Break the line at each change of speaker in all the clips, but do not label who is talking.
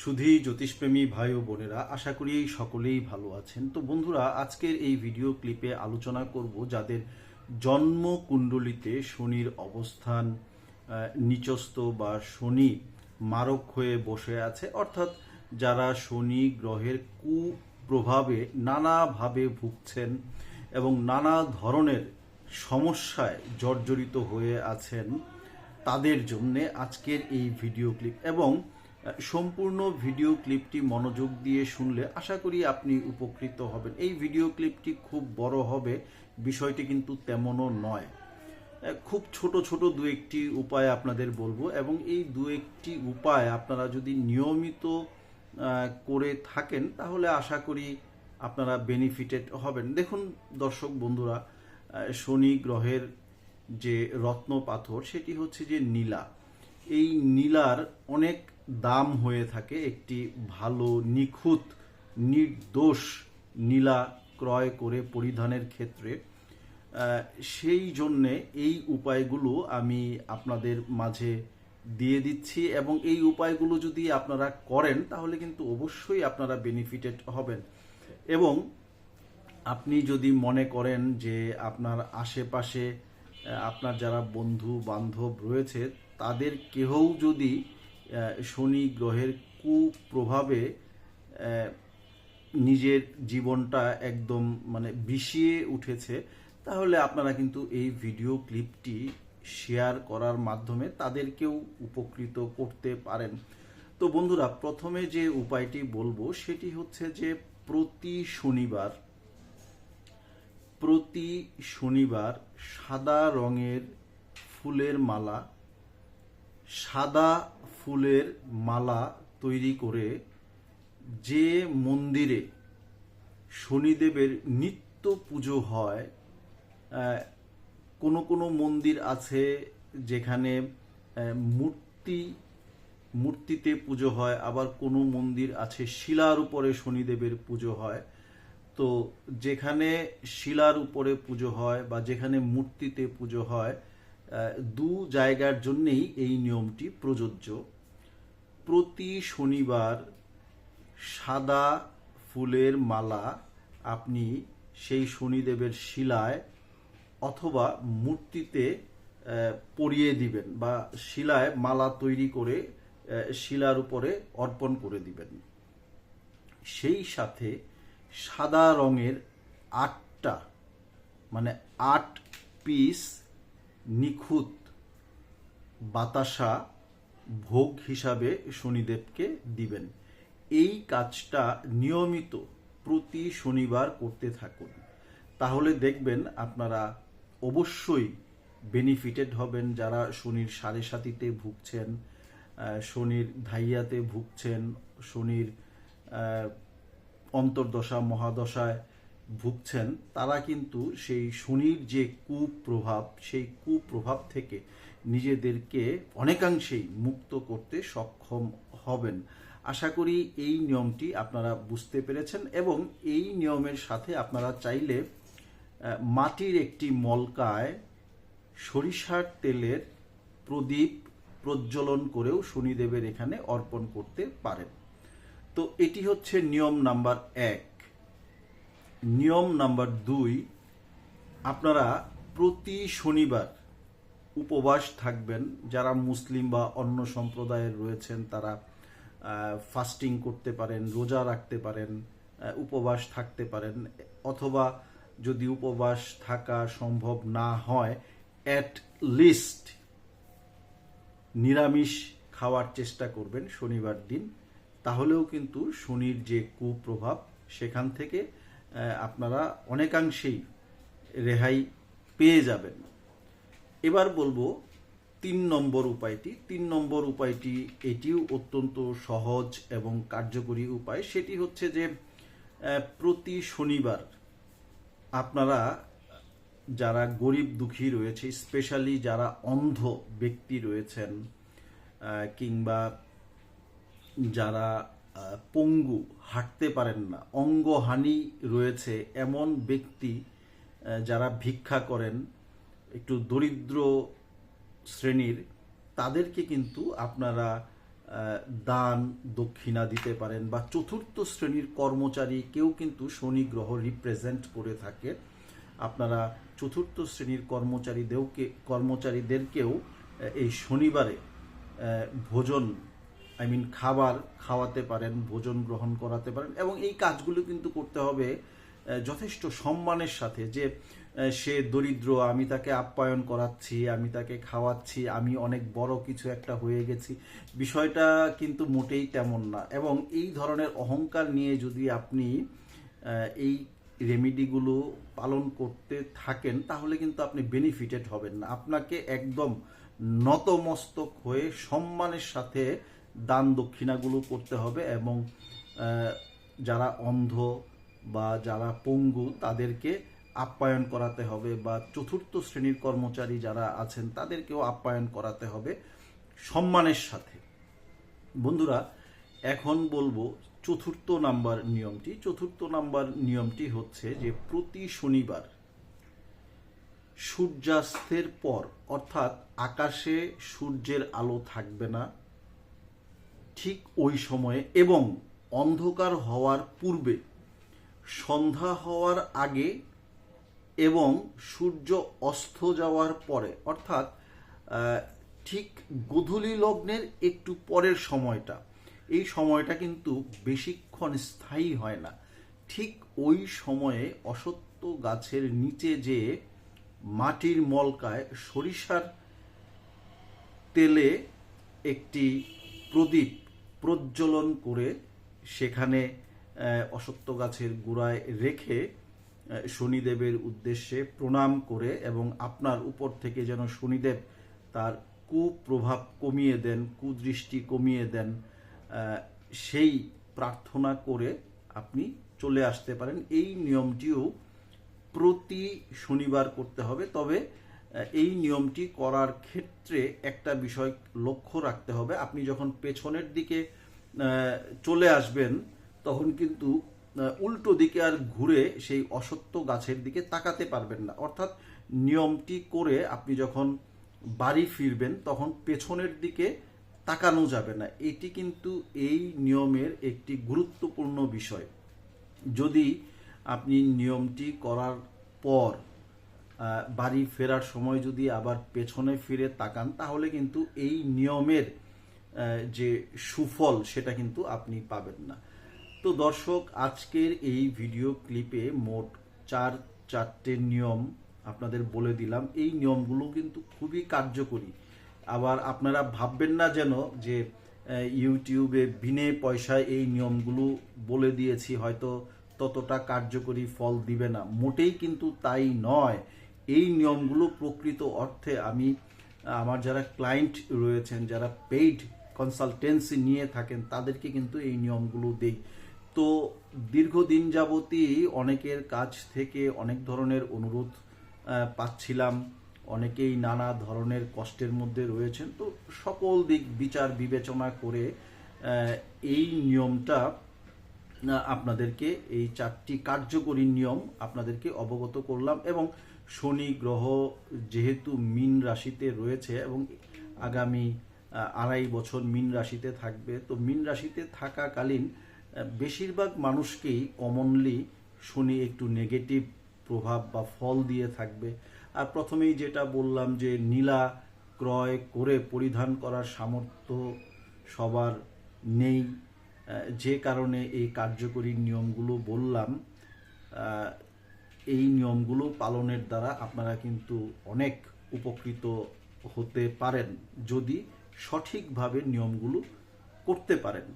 সুধী জ্যোতিষপ্রেমী ভাই ও বোনেরা আশা করি সকলেই ভালো আছেন। তো বন্ধুরা আজকের এই ভিডিও ক্লিপে আলোচনা করব যাদের জন্ম কুণ্ডলিতে শনির অবস্থান আহ, নিচস্থ বা শনি মারক হয়ে বসে আছে অর্থাৎ যারা শনি গ্রহের কুপ্রভাবে নানাভাবে ভুগছেন এবং নানা ধরনের সমস্যায় জর্জরিত হয়ে আছেন তাদের জন্যে আজকের এই ভিডিও ক্লিপ এবং সম্পূর্ণ ভিডিও ক্লিপটি মনোযোগ দিয়ে শুনলে আশা করি আপনি উপকৃত হবেন। এই ভিডিও ক্লিপটি খুব বড় হবে, বিষয়টি কিন্তু তেমনও নয়। খুব ছোট ছোট দু একটি উপায় আপনাদের বলব এবং এই দু একটি উপায় আপনারা যদি নিয়মিত করে থাকেন তাহলে আশা করি আপনারা বেনিফিটেড হবেন। দেখুন দর্শক বন্ধুরা শনি গ্রহের যে রত্ন পাথর সেটি হচ্ছে যে নীলা। এই নীলার অনেক দাম হয়ে থাকে একটি ভালো, নিখুঁত, নির্দোষ নীলা ক্রয় করে পরিধানের ক্ষেত্রে। সেই জন্যে এই উপায়গুলো আমি আপনাদের মাঝে দিয়ে দিচ্ছি এবং এই উপায়গুলো যদি আপনারা করেন, তাহলে কিন্তু অবশ্যই আপনারা বেনিফিটেড হবেন। এবং আপনি যদি মনে করেন যে আপনার আশেপাশে আপনার যারা বন্ধু বান্ধব রয়েছে, তাদের কেহও যদি শনি গ্রহের কুপ্রভাবে নিজের জীবনটা একদম মানে বিষিয়ে উঠেছে। তাহলে আপনারা কিন্তু এই ভিডিও ক্লিপটি শেয়ার করার মাধ্যমে তাদেরকেও উপকৃত করতে পারেন। তো বন্ধুরা, প্রথমে যে উপায়টি বলব, সেটি হচ্ছে যে প্রতি শনিবার প্রতি শনিবার সাদা রঙের ফুলের মালা সাদা ফুলের মালা তৈরি করে যে মন্দিরে শনিদেবের নিত্য পুজো হয় কোনো কোনো মন্দির আছে যেখানে মূর্তি, মূর্তিতে পুজো হয়, আবার কোনো মন্দির আছে শিলার উপরে শনিদেবের পুজো হয়। তো যেখানে শিলার উপরে পুজো হয় বা যেখানে মূর্তিতে পুজো হয় দু জায়গার জন্যেই এই নিয়মটি প্রযোজ্য। প্রতি শনিবার সাদা ফুলের মালা আপনি সেই শনিদেবের শিলায় অথবা মূর্তিতে পরিয়ে দিবেন বা শিলায় মালা তৈরি করে শিলার উপরে অর্পণ করে দিবেন। সেই সাথে সাদা রঙের আটটা মানে আট পিস নিখুঁত বাতাসা ভোগ হিসাবে শনিদেবকে দিবেন। এই কাজটা নিয়মিত প্রতি শনিবার করতে থাকুন। তাহলে দেখবেন আপনারা অবশ্যই বেনিফিটেড হবেন যারা শনির সাড়ে সাতিতে ভুগছেন শনির ধাইয়াতে ভুগছেন, শনির অন্তর্দশা, মহাদশায় ভুগছেন, তারা কিন্তু সেই শনির যে কুপ্রভাব, সেই কুপ্রভাব থেকে নিজেদেরকে অনেকাংশেই মুক্ত করতে সক্ষম হবেন। আশা করি এই নিয়মটি আপনারা বুঝতে পেরেছেন এবং এই নিয়মের সাথে আপনারা চাইলে মাটির একটি মলকায় সরিষার তেলের প্রদীপ প্রজ্বলন করেও শনিদেবের এখানে অর্পণ করতে পারেন। তো এটি হচ্ছে নিয়ম নাম্বার এক। নিয়ম নাম্বার দুই, আপনারা প্রতি শনিবার উপবাস থাকবেন। যারা মুসলিম বা অন্য সম্প্রদায়ের রয়েছেন, তারা ফাস্টিং করতে পারেন, রোজা রাখতে পারেন উপবাস থাকতে পারেন, অথবা যদি উপবাস থাকা সম্ভব না হয় অ্যাট লিস্ট নিরামিষ খাওয়ার চেষ্টা করবেন শনিবার দিন। তাহলেও কিন্তু শনির যে কুপ্রভাব, সেখান থেকে আপনারা অনেকাংশেই রেহাই পেয়ে যাবেন। এবার বলব তিন নম্বর উপায়টি। তিন নম্বর উপায়টি, এটিও অত্যন্ত সহজ এবং কার্যকরী উপায়। সেটি হচ্ছে যে প্রতি শনিবার আপনারা যারা গরিব দুঃখী রয়েছে, স্পেশালি যারা অন্ধ ব্যক্তি রয়েছেন কিংবা যারা পঙ্গু হাঁটতে পারেন না। অঙ্গহানি রয়েছে এমন ব্যক্তি যারা ভিক্ষা করেন, একটু দরিদ্র শ্রেণির, তাদেরকে কিন্তু আপনারা দান দক্ষিণা দিতে পারেন বা চতুর্থ শ্রেণির কর্মচারী কেউ কিন্তু শনি গ্রহ রিপ্রেজেন্ট করে থাকে। আপনারা চতুর্থ শ্রেণির কর্মচারীদেরকে, কর্মচারীদেরকেও এই শনিবারে ভোজন আই মিন খাবার খাওয়াতে পারেন, ভোজন গ্রহণ করাতে পারেন এবং এই কাজগুলো কিন্তু করতে হবে যথেষ্ট সম্মানের সাথে যে সে দরিদ্র, আমি তাকে আপ্যায়ন করাচ্ছি, আমি তাকে খাওয়াচ্ছি, আমি অনেক বড় কিছু একটা হয়ে গেছি। বিষয়টা কিন্তু মোটেই তেমন না এবং এই ধরনের অহংকার নিয়ে যদি আপনি এই রেমিডিগুলো পালন করতে থাকেন, তাহলে কিন্তু আপনি বেনিফিটেড হবেন না। আপনাকে একদম নতমস্তক হয়ে সম্মানের সাথে দান দক্ষিণাগুলো করতে হবে এবং যারা অন্ধ বা যারা পঙ্গু তাদেরকে আপ্যায়ন করাতে হবে বা চতুর্থ শ্রেণির কর্মচারী যারা আছেন তাদেরকেও আপ্যায়ন করাতে হবে সম্মানের সাথে। বন্ধুরা, এখন বলব চতুর্থ নাম্বার নিয়মটি। চতুর্থ নাম্বার নিয়মটি হচ্ছে যে প্রতি শনিবার সূর্যাস্তের পর, অর্থাৎ আকাশে সূর্যের আলো থাকবে না ঠিক ওই সময়ে এবং অন্ধকার হওয়ার পূর্বে, সন্ধ্যা হওয়ার আগে এবং সূর্য অস্ত যাওয়ার পরে, অর্থাৎ ঠিক গোধূলি লগ্নের একটু পরের সময়টা, এই সময়টা কিন্তু বেশিক্ষণ স্থায়ী হয় না। ঠিক ওই সময়ে অসত্য গাছের নিচে যে মাটির মলকায় সরিষার তেলে একটি প্রদীপ প্রজ্বলন করে সেখানে অসত্য গাছের গোড়ায় রেখে শনিদেবের উদ্দেশ্যে প্রণাম করে এবং আপনার উপর থেকে যেন শনিদেব তার কুপ্রভাব কমিয়ে দেন, কুদৃষ্টি কমিয়ে দেন সেই প্রার্থনা করে আপনি চলে আসতে পারেন। এই নিয়মটিও প্রতি শনিবার করতে হবে। তবে এই নিয়মটি করার ক্ষেত্রে একটা বিষয় লক্ষ্য রাখতে হবে। আপনি যখন পেছনের দিকে চলে আসবেন, তখন কিন্তু উল্টো দিকে আর ঘুরে সেই অসত্য গাছের দিকে তাকাতে পারবেন না। অর্থাৎ নিয়মটি করে আপনি যখন বাড়ি ফিরবেন, তখন পেছনের দিকে তাকানো যাবে না। এটি কিন্তু এই নিয়মের একটি গুরুত্বপূর্ণ বিষয়। যদি আপনি নিয়মটি করার পর বাড়ি ফেরার সময় যদি আবার পেছনে ফিরে তাকান, তাহলে কিন্তু এই নিয়মের যে সুফল, সেটা কিন্তু আপনি পাবেন না। তো দর্শক, আজকের এই ভিডিও ক্লিপে মোট চার, চারটে নিয়ম আপনাদের বলে দিলাম। এই নিয়মগুলো কিন্তু খুবই কার্যকরী। আবার আপনারা ভাববেন না যেন যে ইউটিউবে বিনে পয়সায় এই নিয়মগুলো বলে দিয়েছি, হয়তো ততটা কার্যকরী ফল দিবে না। মোটেই কিন্তু তাই নয়। এই নিয়মগুলো প্রকৃত অর্থে আমি, আমার যারা ক্লায়েন্ট রয়েছেন, যারা পেইড কনসালটেন্সি নিয়ে থাকেন, তাদেরকে কিন্তু এই নিয়মগুলো দেই। তো দীর্ঘদিন যাবতই অনেকের কাছ থেকে অনেক ধরনের অনুরোধ পাচ্ছিলাম। অনেকেই নানা ধরনের কষ্টের মধ্যে রয়েছেন। তো সকল দিক বিচার বিবেচনা করে এই নিয়মটা আপনাদেরকে এই চারটি কার্যকরী নিয়ম আপনাদেরকে অবগত করলাম এবং শনি গ্রহ যেহেতু মিন রাশিতে রয়েছে এবং আগামী আড়াই বছর মিন রাশিতে থাকবে, তো মিন রাশিতে থাকাকালীন বেশিরভাগ মানুষকেই কমনলি শনি একটু নেগেটিভ প্রভাব বা ফল দিয়ে থাকবে। আর প্রথমেই যেটা বললাম যে নীলা ক্রয় করে পরিধান করার সামর্থ্য সবার নেই। যে কারণে এই কার্যকরী নিয়মগুলো বললাম এই নিয়মগুলো পালনের দ্বারা আপনারা কিন্তু অনেক উপকৃত হতে পারেন যদি সঠিকভাবে নিয়মগুলো করতে পারেন।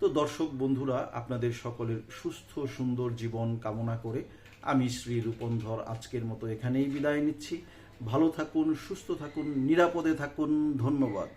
তো দর্শক বন্ধুরা, আপনাদের সকলের সুস্থ, সুন্দর জীবন কামনা করে আমি শ্রী রূপন্ধর আজকের মতো এখানেই বিদায় নিচ্ছি। ভালো থাকুন, সুস্থ থাকুন, নিরাপদে থাকুন। ধন্যবাদ।